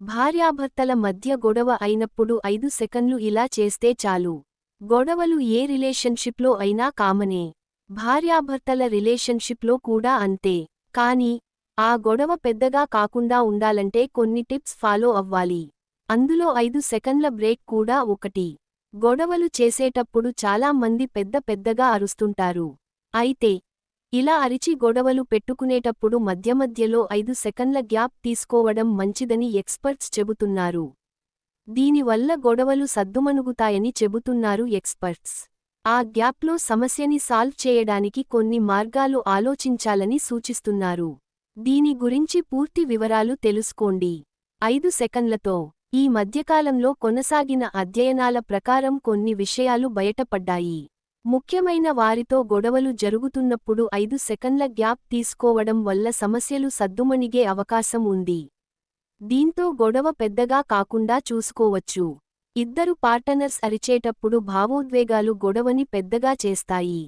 భార్యాభర్తల మధ్య గొడవ అయినప్పుడు ఐదు సెకన్లు ఇలా చేస్తే చాలు. గొడవలు ఏ రిలేషన్షిప్లో అయినా కామనే. భార్యాభర్తల రిలేషన్షిప్లో కూడా అంతే. కానీ ఆ గొడవ పెద్దగా కాకుండా ఉండాలంటే కొన్ని టిప్స్ ఫాలో అవ్వాలి. అందులో ఐదు సెకన్ల బ్రేక్ కూడా ఒకటి. గొడవలు చేసేటప్పుడు చాలా మంది పెద్ద పెద్దగా అరుస్తుంటారు. అయితే ఇలా అరిచి గొడవలు పెట్టుకునేటప్పుడు మధ్యమధ్యలో ఐదు సెకన్ల గ్యాప్ తీసుకోవడం మంచిదని ఎక్స్పర్ట్స్ చెబుతున్నారు. దీనివల్ల గొడవలు సద్దుమణుగుతాయని చెబుతున్నారు ఎక్స్పర్ట్స్. ఆ గ్యాప్లో సమస్యని సాల్వ్ చేయడానికి కొన్ని మార్గాలు ఆలోచించాలని సూచిస్తున్నారు. దీని గురించి పూర్తి వివరాలు తెలుసుకోండి. ఐదు సెకన్లతో ఈ మధ్యకాలంలో కొనసాగిన అధ్యయనాల ప్రకారం కొన్ని విషయాలు బయటపడ్డాయి. ముఖ్యమైన వారితో గొడవలు జరుగుతున్నప్పుడు ఐదు సెకన్ల గ్యాప్ తీసుకోవడం వల్ల సమస్యలు సద్దుమణిగే అవకాశం ఉంది. దీంతో గొడవ పెద్దగా కాకుండా చూసుకోవచ్చు. ఇద్దరు పార్టనర్స్ అరిచేటప్పుడు భావోద్వేగాలు గొడవని పెద్దగా చేస్తాయి.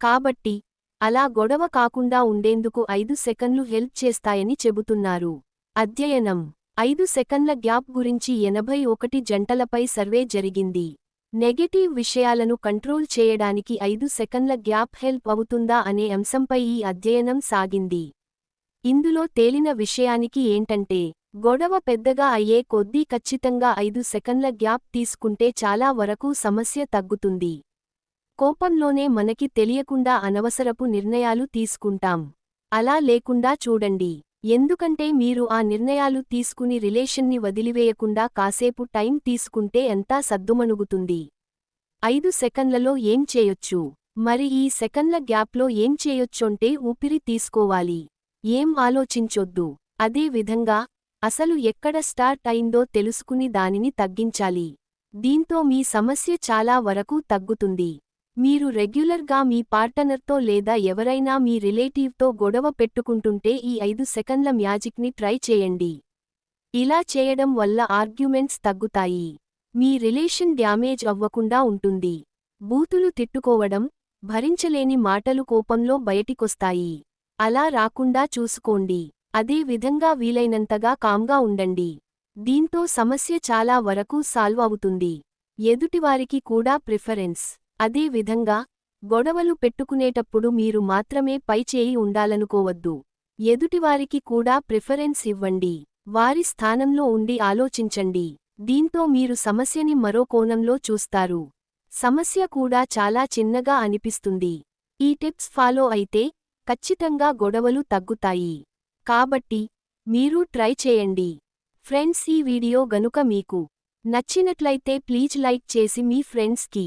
కాబట్టి అలా గొడవ కాకుండా ఉండేందుకు ఐదు సెకన్లు హెల్ప్ చేస్తాయని చెబుతున్నారు. అధ్యయనం. ఐదు సెకన్ల గ్యాప్ గురించి ఎనభై ఒకటి జంటలపై సర్వే జరిగింది. నెగటివ్ విషయాలను కంట్రోల్ చేయడానికి ఐదు సెకన్ల గ్యాప్ హెల్ప్ అవుతుందా అనే అంశంపై ఈ అధ్యయనం సాగింది. ఇందులో తేలిన విషయానికి ఏంటంటే గొడవ పెద్దగా అయ్యే కొద్దీ ఖచ్చితంగా ఐదు సెకన్ల గ్యాప్ తీసుకుంటే చాలా వరకు సమస్య తగ్గుతుంది. కోపంలోనే మనకి తెలియకుండా అనవసరపు నిర్ణయాలు తీసుకుంటాం. అలా లేకుండా చూడండి. ఎందుకంటే మీరు ఆ నిర్ణయాలు తీసుకుని రిలేషన్ని వదిలివేయకుండా కాసేపు టైం తీసుకుంటే ఎంతా సద్దుమణుగుతుంది. ఐదు సెకన్లలో ఏం చేయొచ్చు? మరి ఈ సెకన్ల గ్యాప్లో ఏం చేయొచ్చొంటే ఊపిరి తీసుకోవాలి. ఏం ఆలోచించొద్దు. అదే విధంగా అసలు ఎక్కడ స్టార్ట్ అయిందో తెలుసుకుని దానిని తగ్గించాలి. దీంతో మీ సమస్య చాలా వరకు తగ్గుతుంది. మీరు రెగ్యులర్గా మీ పార్టనర్తో లేదా ఎవరైనా మీ రిలేటివ్తో గొడవ పెట్టుకుంటుంటే ఈ ఐదు సెకన్ల మ్యాజిక్ని ట్రై చేయండి. ఇలా చేయడం వల్ల ఆర్గ్యుమెంట్స్ తగ్గుతాయి. మీ రిలేషన్ డ్యామేజ్ అవ్వకుండా ఉంటుంది. బూతులు తిట్టుకోవడం భరించలేని మాటలు కోపంలో బయటికొస్తాయి. అలా రాకుండా చూసుకోండి. అదే విధంగా వీలైనంతగా కామ్గా ఉండండి. దీంతో సమస్య చాలా వరకు సాల్వ్ అవుతుంది. ఎదుటివారికి కూడా ప్రిఫరెన్స్. అదే విధంగా గొడవలు పెట్టుకునేటప్పుడు మీరు మాత్రమే పైచేయి ఉండాలనుకోవద్దు. ఎదుటివారికి కూడా ప్రిఫరెన్స్ ఇవ్వండి. వారి స్థానంలో ఉండి ఆలోచించండి. దీంతో మీరు సమస్యని మరో కోణంలో చూస్తారు. సమస్య కూడా చాలా చిన్నగా అనిపిస్తుంది. ఈ టిప్స్ ఫాలో అయితే ఖచ్చితంగా గొడవలు తగ్గుతాయి. కాబట్టి మీరు ట్రై చేయండి. ఫ్రెండ్స్ ఈ వీడియో గనుక మీకు నచ్చినట్లయితే ప్లీజ్ లైక్ చేసి మీ ఫ్రెండ్స్కి